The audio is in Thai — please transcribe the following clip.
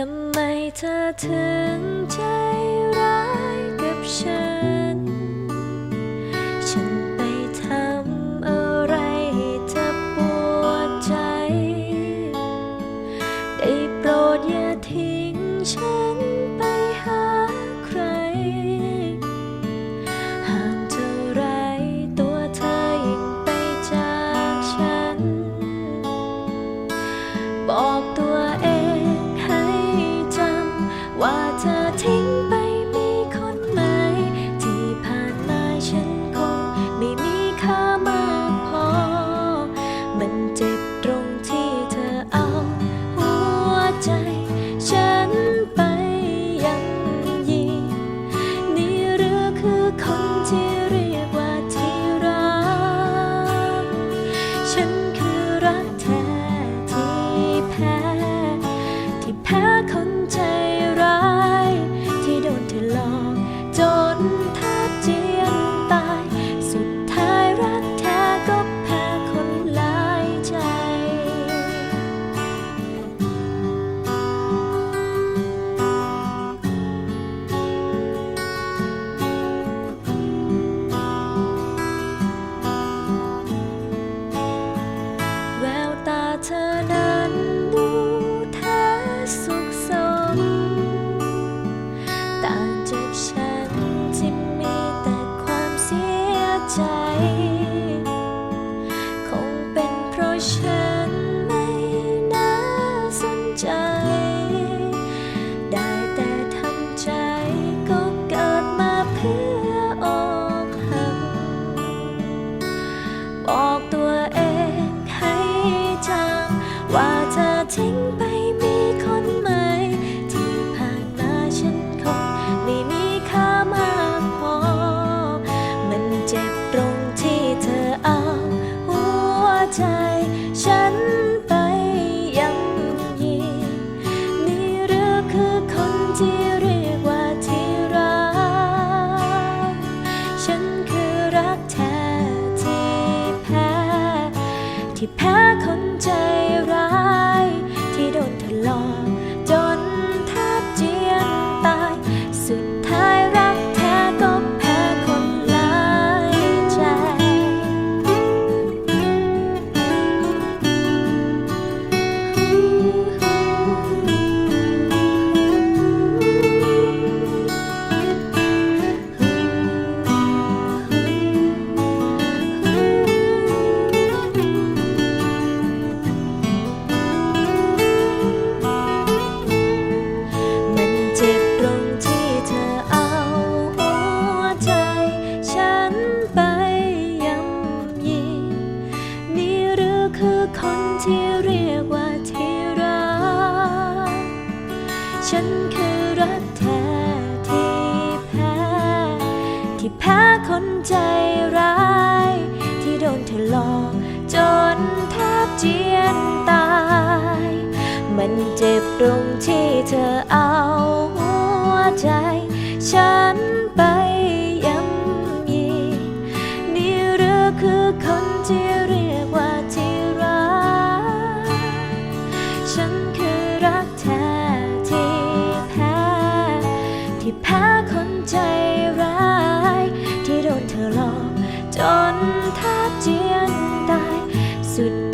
ทำไมเธอถึงใจร้ายกับฉัน ฉันไปทำอะไรให้เธอปวดใจ ได้โปรดอย่าทิ้งฉัน ฉั เธอนั้นดูเธอสุขสม ต่างจากฉันที่มีแต่ความเสียใจ ที่เธอเอาหัวใจ ฉันไปย่ำยีนี่หรือคือคนที่เรียกว่าที่รัก ฉันคือรักแท้ที่แพ้ ที่แพ้คนใจ ฉันคือรักแท้ที่แพ้ ที่แพ้คนใจร้าย ที่โดนเธอหลอกจนแทบเจียนตาย มันเจ็บตรงที่เธอเอาหัวใจ ฉันไปย่ำยีนี่หรือคือคนที่รี 他简单，สุด